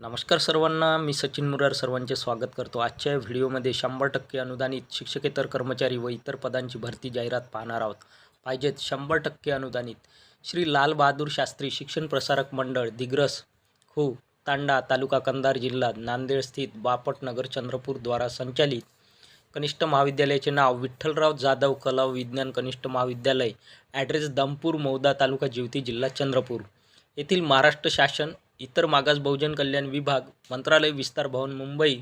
नमस्कार सर्वांना मी सचिन मुरार सर्वांचे स्वागत करतो. आजच्या व्हिडिओमध्ये शंभर टक्के अनुदानित शिक्षकेतर कर्मचारी व इतर पदांची भरती जाहिरात पाहणार आहोत. पाहिजेत शंभर टक्के अनुदानित. श्री लालबहादूर शास्त्री शिक्षण प्रसारक मंडळ दिग्रस खू तांडा तालुका कंधार जिल्हा नांदेड स्थित बापटनगर चंद्रपूर द्वारा संचालित कनिष्ठ महाविद्यालयाचे नाव विठ्ठलराव जाधव कला व विज्ञान कनिष्ठ महाविद्यालय ॲड्रेस दमपूर मौदा तालुका जिवती जिल्हा चंद्रपूर. येथील महाराष्ट्र शासन इतर मागास बहुजन कल्याण विभाग मंत्रालय विस्तार भवन मुंबई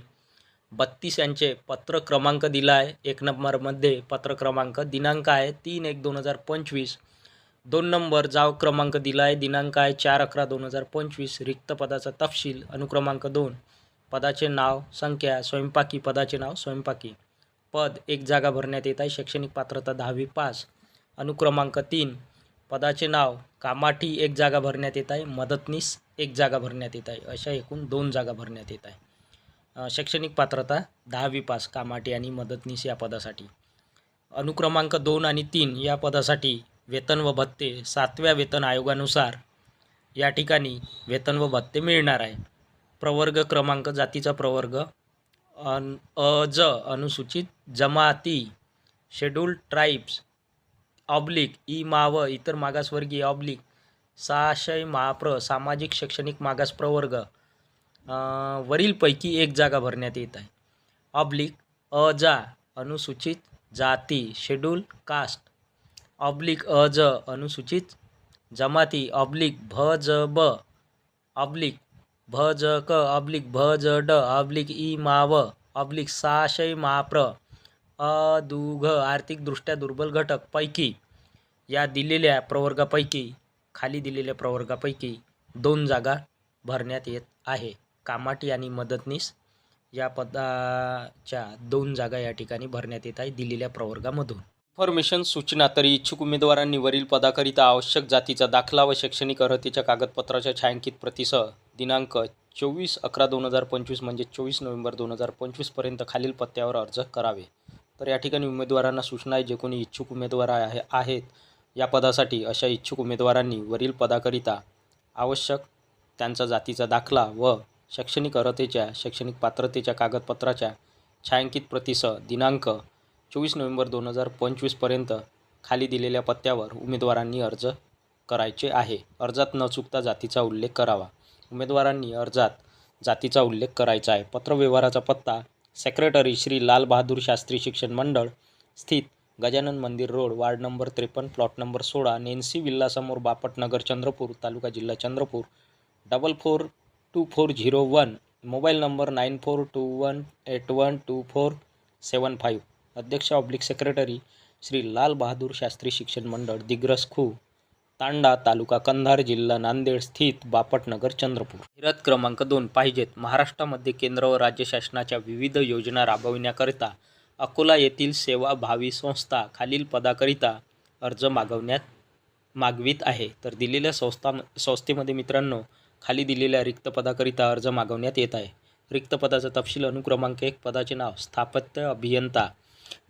बत्तीस यांचे पत्र क्रमांक दिला आहे. एक नंबरमध्ये पत्र क्रमांक दिनांक आहे तीन एक दोन हजार पंचवीस. दोन नंबर जाव क्रमांक दिला आहे दिनांक आहे चार अकरा दोन हजार पंचवीस. रिक्त पदाचा तपशील अनुक्रमांक दोन. पदाचे नाव संख्या स्वयंपाकी पदाचे नाव स्वयंपाकी. पद एक जागा भरण्यात येत आहे शैक्षणिक पात्रता दहावी पास. अनुक्रमांक तीन. पदाचे नाव कामाठी एक जागा भरण्यात येत आहे मदतनीस एक जागा भरण्यात येत आहे अशा एकूण दोन जागा भरण्यात येत आहे. शैक्षणिक पात्रता दहावी पास कामाठी आणि मदतनीस या पदासाठी. अनुक्रमांक दोन आणि तीन या पदासाठी वेतन व भत्ते सातव्या वेतन आयोगानुसार या ठिकाणी वेतन व भत्ते मिळणार आहे. प्रवर्ग क्रमांक जातीचा प्रवर्ग अन अ ज अनुसूचित जमाती शेड्यूल्ड ट्राईब्स ऑब्लिक ई माव इतर मागासवर्गीय ऑब्लिक साशय महाप्र सामाजिक शैक्षणिक मागास प्रवर्ग वरीलपैकी एक जागा भरण्यात येत आहे. ऑब्लिक अ जा अनुसूचित जाती शेड्यूल कास्ट. ऑब्लिक अ ज अनुसूचित जमाती ऑब्लिक भ ज ब. ऑब्लिक भ ज क ऑब्लिक भ ज ड ऑब्लिक ई माव ऑब्लिक साशय महाप्र अदुघ आर्थिकदृष्ट्या दुर्बल घटक पैकी या दिलेल्या प्रवर्गापैकी खाली दिलेल्या प्रवर्गापैकी दोन जागा भरण्यात येत आहे. कामाटी आणि मदतनीस या पदाच्या दोन जागा या ठिकाणी भरण्यात येत आहे दिलेल्या प्रवर्गामधून. इन्फॉर्मेशन सूचना तरी इच्छुक उमेदवारांनी वरील पदाकरिता आवश्यक जातीचा दाखला व शैक्षणिक अर्हतेच्या कागदपत्राच्या छायांकित प्रतीसह दिनांक चोवीस अकरा दोन हजार पंचवीस म्हणजे चोवीस नोव्हेंबर दोन हजार पंचवीसपर्यंत खालील पत्त्यावर अर्ज करावे. तर या ठिकाणी उमेदवारांना सूचना आहे जे कोणी इच्छुक उमेदवार आहे आहेत या पदासाठी अशा इच्छुक उमेदवारांनी वरील पदाकरिता आवश्यक त्यांचा जातीचा दाखला व शैक्षणिक अर्हतेच्या शैक्षणिक पात्रतेच्या कागदपत्राच्या छायांकित प्रतीसह दिनांक चोवीस नोव्हेंबर दोन हजार पंचवीसपर्यंत खाली दिलेल्या पत्त्यावर उमेदवारांनी अर्ज करायचे आहे. अर्जात न चुकता जातीचा उल्लेख करावा. उमेदवारांनी अर्जात जातीचा उल्लेख करायचा आहे. पत्रव्यवहाराचा पत्ता सेक्रेटरी श्री लाल बहादूर शास्त्री शिक्षण मंडळ स्थित गजानन मंदिर रोड वार्ड नंबर त्रेपन्न प्लॉट नंबर सोळा नेन्सी विल्लासमोर बापटनगर चंद्रपूर तालुका जिल्हा Chandrapur. Double four two four zero one mobile number nine four two one eight one two four seven five. अध्यक्ष ऑब्लिक सेक्रेटरी श्री लाल बहादूर शास्त्री शिक्षण मंडळ दिग्रस खू. तांडा तालुका कंधार जिल्हा नांदेड स्थित बापटनगर चंद्रपूर. जाहिरात क्रमांक दोन पाहिजेत. महाराष्ट्रामध्ये केंद्र व राज्य शासनाच्या विविध योजना राबविण्याकरिता अकोला येथील सेवा भावी संस्था खालील पदाकरिता अर्ज मागवण्यात मागवित आहे. तर दिलेल्या संस्था संस्थेमध्ये मित्रांनो खाली दिलेल्या रिक्त पदाकरिता अर्ज मागवण्यात येत आहे. रिक्त पदाचा तपशील अनुक्रमांक एक पदाचे नाव स्थापत्य अभियंता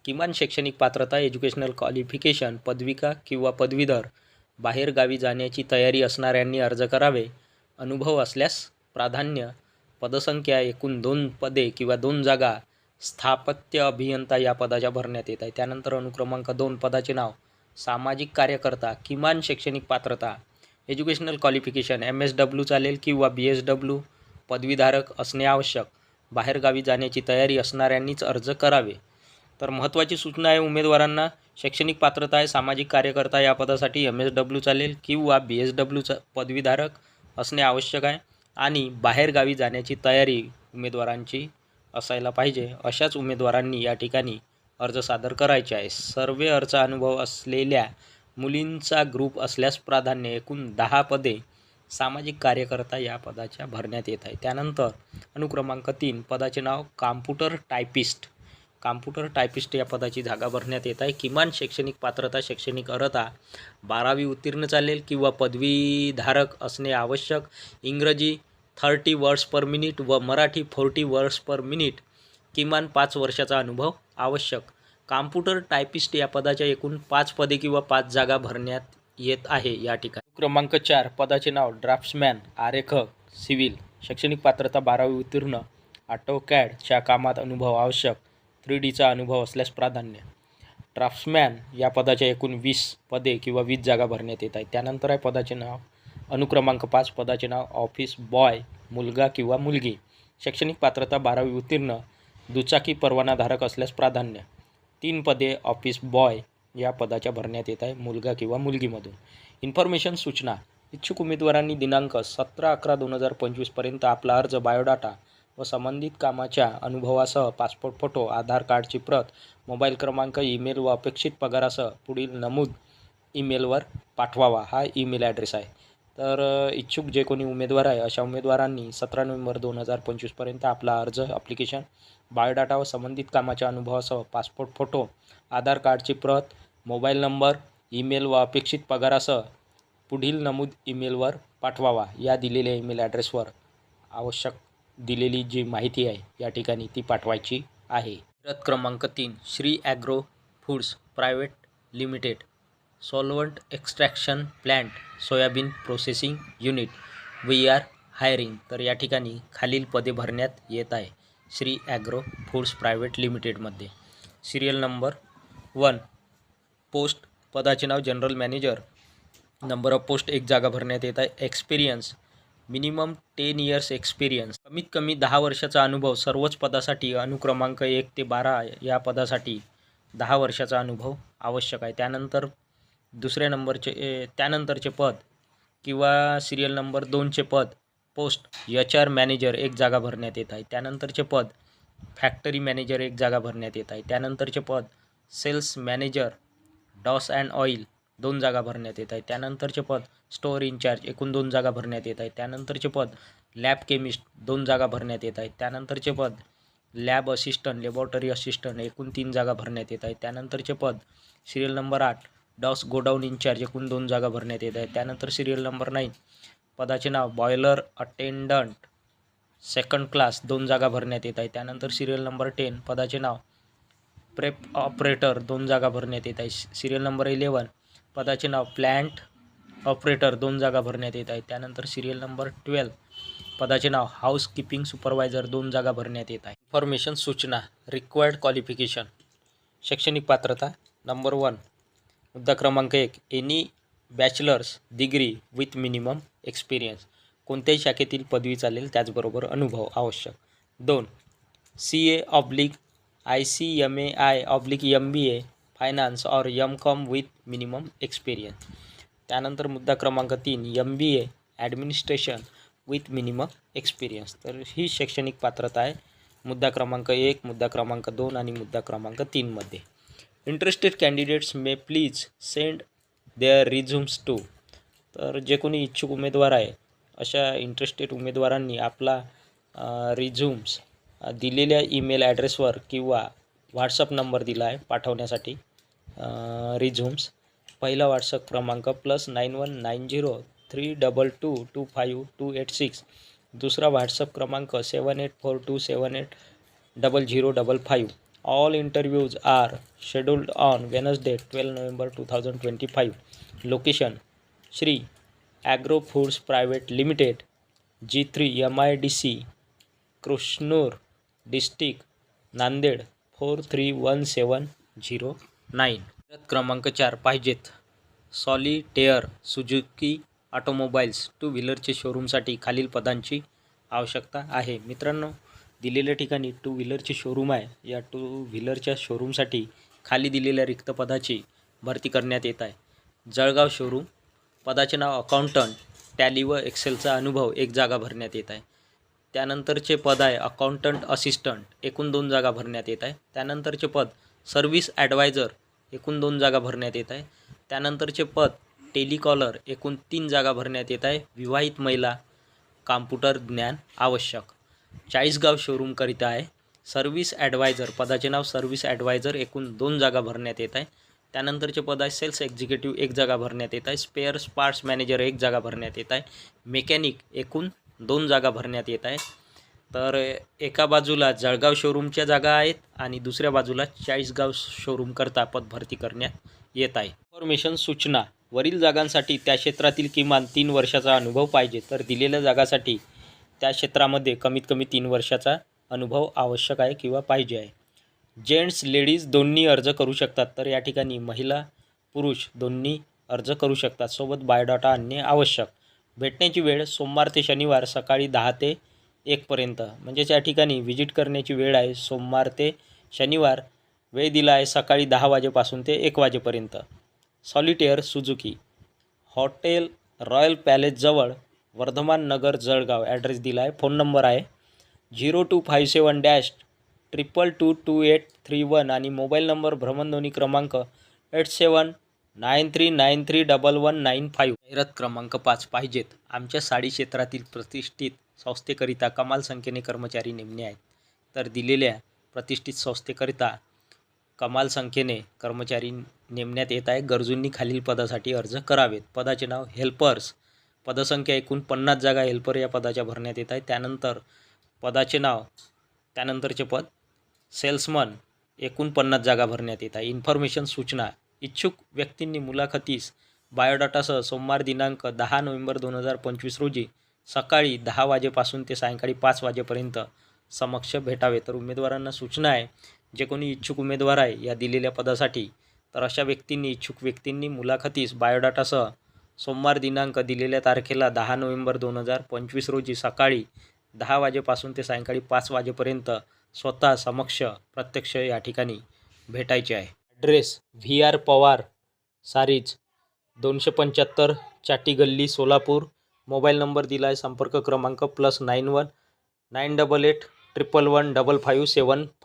किमान शैक्षणिक पात्रता एज्युकेशनल क्वालिफिकेशन पदविका किंवा पदवीधर बाहेरगावी जाण्याची तयारी असणाऱ्यांनी अर्ज करावे. अनुभव असल्यास प्राधान्य पदसंख्या एकूण दोन पदे किंवा दोन जागा स्थापत्य अभियंता या पदाच्या भरण्यात येत आहे. त्यानंतर अनुक्रमांक दोन पदाचे नाव सामाजिक कार्यकर्ता किमान शैक्षणिक पात्रता educational qualification M S W चालेल किंवा बी एस डब्ल्यू पदवीधारक असणे आवश्यक. बाहेरगावी जाण्याची तयारी असणाऱ्यांनीच अर्ज करावे. तर महत्त्वाची सूचना आहे उमेदवारांना शैक्षणिक पात्रता आहे सामाजिक कार्यकर्ता या पदासाठी एम एस डब्ल्यू चालेल किंवा बी एस डब्ल्यूचा पदवीधारक असणे आवश्यक आहे आणि बाहेरगावी जाण्याची तयारी उमेदवारांची असायला पाहिजे. अशाच उमेदवारांनी या ठिकाणी अर्ज सादर करायचे आहे. सर्वे अर्ज अनुभव असलेल्या मुलींचा ग्रुप असल्यास प्राधान्य एकूण दहा पदे सामाजिक कार्यकर्ता या पदाच्या भरण्यात येत आहे. त्यानंतर अनुक्रमांक तीन पदाचे नाव कॉम्प्युटर टायपिस्ट कॉम्प्युटर टायपिस्ट या पदाची जागा भरण्यात येत आहे. किमान शैक्षणिक पात्रता शैक्षणिक अर्हता बारावी उत्तीर्ण चालेल किंवा पदवीधारक असणे आवश्यक. इंग्रजी थर्टी वर्ड्स पर मिनिट व Marathi forty words per minute किमान पाच वर्षाचा अनुभव आवश्यक. कॉम्प्युटर टायपिस्ट या पदाच्या एकूण पाच पदे किंवा पाच जागा भरण्यात येत आहे या ठिकाणी. क्रमांक चार पदाचे नाव ड्राफ्ट्समॅन आरेखक सिव्हिल शैक्षणिक पात्रता बारावी उत्तीर्ण ऑटोकॅडच्या कामात अनुभव आवश्यक. थ्री डीचा अनुभव असल्यास प्राधान्य. ड्राफ्ट्समॅन या पदाच्या एकूण वीस पदे किंवा वीस जागा भरण्यात येत आहेत. त्यानंतर आहे पदाचे नाव. अनुक्रमांक पाच पदाचे नाव ऑफिस बॉय मुलगा किंवा मुलगी. शैक्षणिक पात्रता बारावी उत्तीर्ण दुचाकी परवानाधारक असल्यास प्राधान्य. तीन पदे ऑफिस बॉय या पदाच्या भरण्यात येत आहे मुलगा किंवा मुलगीमधून. इन्फॉर्मेशन सूचना. इच्छुक उमेदवारांनी दिनांक सतरा अकरा दोन हजार पंचवीसपर्यंत आपला अर्ज बायोडाटा व संबंधित कामाच्या अनुभवासह पासपोर्ट फोटो आधार कार्डची प्रत मोबाईल क्रमांक ईमेल व अपेक्षित पगारासह पुढील नमूद ईमेलवर पाठवावा. हा ईमेल ॲड्रेस आहे. तर इच्छुक जे कोणी उमेदवार आहे अशा उमेदवारांनी सतरा नोव्हेंबर दोन हजार पंचवीसपर्यंत आपला अर्ज ॲप्लिकेशन बायोडाटा व संबंधित कामाच्या अनुभवासह पासपोर्ट फोटो आधार कार्डची प्रत मोबाईल नंबर ईमेल व अपेक्षित पगारासह पुढील नमूद ईमेलवर पाठवावा. या दिलेल्या ईमेल ॲड्रेसवर आवश्यक दिलेली जी माहिती आहे या ठिकाणी ती पाठवायची आहे. रथ क्रमांक तीन Shri agro foods private limited solvent extraction plant soybean processing unit we are hiring तर या ठिकाणी खालील पदे भरण्यात येत आहे. श्री ॲग्रो फूड्स प्रायव्हेट लिमिटेडमध्ये. सिरियल नंबर वन पोस्ट पदाचे नाव general manager. Number of post एक जागा भरण्यात येत आहे. Experience minimum ten years experience. कमीत कमी दहा वर्षाचा अनुभव सर्वच पदासाठी अनुक्रमांक एक ते बारा या पदासाठी दहा वर्षाचा अनुभव आवश्यक आहे. त्यानंतर दुसऱ्या नंबरचे ए, त्यानंतरचे पद किंवा सिरियल नंबर दोनचे पद पोस्ट एच आर मॅनेजर एक जागा भरण्यात येत आहे. त्यानंतरचे पद फॅक्टरी मॅनेजर एक जागा भरण्यात येत आहे. त्यानंतरचे पद सेल्स मॅनेजर डॉस अँड ऑइल दोन जागा भरण्यात येत आहे. त्यानंतरचे पद स्टोअर इन्चार्ज एकूण दोन जागा भरण्यात येत आहे. त्यानंतरचे पद लॅब केमिस्ट दोन जागा भरण्यात येत आहेत त्यानंतरचे पद लॅब असिस्टंट लेबॉरेटरी असिस्टंट एकूण तीन जागा भरण्यात येत आहे. त्यानंतरचे पद सिरियल नंबर आठ डॉस गोडाऊन इन्चार्ज एकूण दोन जागा भरण्यात येत आहेत त्यानंतर सिरियल नंबर नाईन पदाचे नाव बॉयलर अटेंडंट सेकंड क्लास दोन जागा भरण्यात येत आहे. त्यानंतर सिरियल नंबर टेन पदाचे नाव प्रेप ऑपरेटर दोन जागा भरण्यात येत आहे. सिरियल नंबर इलेवन पदाचे नाव प्लॅन्ट ऑपरेटर. दोन जागा भरण्यात येत आहेत. त्यानंतर सिरियल नंबर ट्वेल्व पदाचे नाव हाऊस कीपिंग सुपरवायझर. दोन जागा भरण्यात येत आहे इन्फॉर्मेशन सूचना रिक्वायर्ड क्वालिफिकेशन शैक्षणिक पात्रता नंबर वन मुद्दा क्रमांक एक any bachelor's degree with minimum experience. कोणत्याही शाखेतील पदवी चालेल त्याचबरोबर अनुभव आवश्यक. दोन C A oblique I C M A I oblique M B A finance or M com with minimum experience त्यानंतर मुद्दा क्रमांक तीन M B A administration with minimum experience तर ही शैक्षणिक पात्रता आहे. मुद्दा क्रमांक एक मुद्दा क्रमांक दोन आणि मुद्दा क्रमांक तीनमध्ये interested candidates may please send their resumes to तर जे कोणी इच्छुक उमेदवार आहे अशा इंटरेस्टेड उमेदवारांनी आपला रिझ्युम्स दिलेल्या ईमेल ॲड्रेसवर किंवा व्हॉट्सअप नंबर दिला आहे पाठवण्यासाठी रिझ्युम्स. पहिला व्हॉट्सअप क्रमांक plus nine one nine zero three double two two five two eight six दुसरा व्हॉट्सअप क्रमांक seven eight four two seven eight double zero double five all interviews are scheduled on Wednesday twelve November two thousand twenty five location Shri agro foods private limited G three M I D C Krishnur district Nanded four three one seven zero nine. क्रमांक चार पाहिजेत. Solitaire Suzuki automobiles to व्हीलरचे शोरूमसाठी खालील पदांची आवश्यकता आहे. मित्रांनो दिलेल्या ठिकाणी टू व्हीलरचे शोरूम आहे. या टू व्हीलरच्या शोरूमसाठी खाली दिलेल्या रिक्त पदाची भरती करण्यात येत आहे. जळगाव शोरूम. पदाचे नाव अकाउंटंट. टॅली व एक्सेलचा अनुभव एक जागा भरण्यात येत आहे. त्यानंतरचे पद आहे अकाउंटंट असिस्टंट एकूण दोन जागा भरण्यात येत आहे. त्यानंतरचे पद सर्व्हिस ॲडवायझर एकूण दोन जागा भरण्यात येत आहे. त्यानंतरचे पद टेलिकॉलर एकूण तीन जागा भरण्यात येत आहे. विवाहित महिला कॉम्प्युटर ज्ञान आवश्यक. चाळीसगाव शोरूमकरिता आहे. सर्व्हिस ॲडवायझर पदाचे नाव सर्व्हिस ॲडवायझर एकूण दोन जागा भरण्यात येत आहे. त्यानंतरचे पद आहे सेल्स एक्झिक्युटिव्ह एक जागा भरण्यात येत आहे. स्पेअर पार्ट्स मॅनेजर एक जागा भरण्यात येत आहे. मेकॅनिक एकूण दोन जागा भरण्यात येत आहे. तर एका बाजूला जळगाव शोरूमच्या जागा आहेत आणि दुसऱ्या बाजूला चाळीसगाव शोरूमकरता पद भरती करण्यात येत आहे. इन्फॉर्मेशन सूचना. वरील जागांसाठी त्या क्षेत्रातील किमान तीन वर्षाचा अनुभव पाहिजे तर दिलेल्या जागासाठी त्या क्षेत्रामध्ये कमीत कमी तीन वर्षाचा अनुभव आवश्यक आहे किंवा पाहिजे आहे. जेंट्स लेडीज दोन्ही अर्ज करू शकतात तर या ठिकाणी महिला पुरुष दोन्ही अर्ज करू शकतात. सोबत बायोडाटा आणणे आवश्यक. भेटण्याची वेळ सोमवार ते शनिवार सकाळी दहा ते एकपर्यंत म्हणजेच या ठिकाणी व्हिजिट करण्याची वेळ आहे सोमवार ते शनिवार. वेळ दिला आहे सकाळी दहा वाजेपासून ते एक वाजेपर्यंत. सॉलिटेअर सुजुकी हॉटेल रॉयल पॅलेसजवळ वर्धमान नगर जळगाव. ॲड्रेस दिला आहे. फोन नंबर आहे zero two five seven dash triple two two eight three one आणि मोबाईल नंबर भ्रमणध्वनी क्रमांक eight seven nine three nine three double one nine five जाहिरात क्रमांक पाच पाहिजेत आमच्या साडी क्षेत्रातील प्रतिष्ठित संस्थेकरिता कमाल संख्येने कर्मचारी नेमणे आहेत तर दिलेल्या प्रतिष्ठित संस्थेकरिता कमाल संख्येने कर्मचारी नेमण्यात येत आहे गरजूंनी खालील पदासाठी अर्ज करावेत पदाचे नाव हेल्पर्स पदसंख्या एकूण पन्नास जागा हेल्पर या पदाच्या भरण्यात येत आहे त्यानंतर पदाचे नाव त्यानंतरचे पद सेल्समन एकूण पन्नास जागा भरण्यात येत आहे इन्फॉर्मेशन सूचना इच्छुक व्यक्तींनी मुलाखतीस बायोडाटासह सोमवार दिनांक दहा नोव्हेंबर दोन हजार पंचवीस रोजी सकाळी दहा वाजेपासून ते सायंकाळी पाच वाजेपर्यंत समक्ष भेटावे. तर उमेदवारांना सूचना आहे जे कोणी इच्छुक उमेदवार आहे या दिलेल्या पदासाठी तर अशा व्यक्तींनी इच्छुक व्यक्तींनी मुलाखतीस बायोडाटासह सोमवार दिनांक दिलेल्या तारखेला दहा नोव्हेंबर दोन हजार पंचवीस रोजी सकाळी दहा वाजेपासून ते सायंकाळी पाच वाजेपर्यंत स्वतः समक्ष प्रत्यक्ष या ठिकाणी भेटायचे आहे. Address V R Pawar sarees दोनशे पंच्याहत्तर चाटी गल्ली सोलापूर. मोबाईल नंबर दिला आहे संपर्क क्रमांक plus nine one nine double eight triple one double five seven five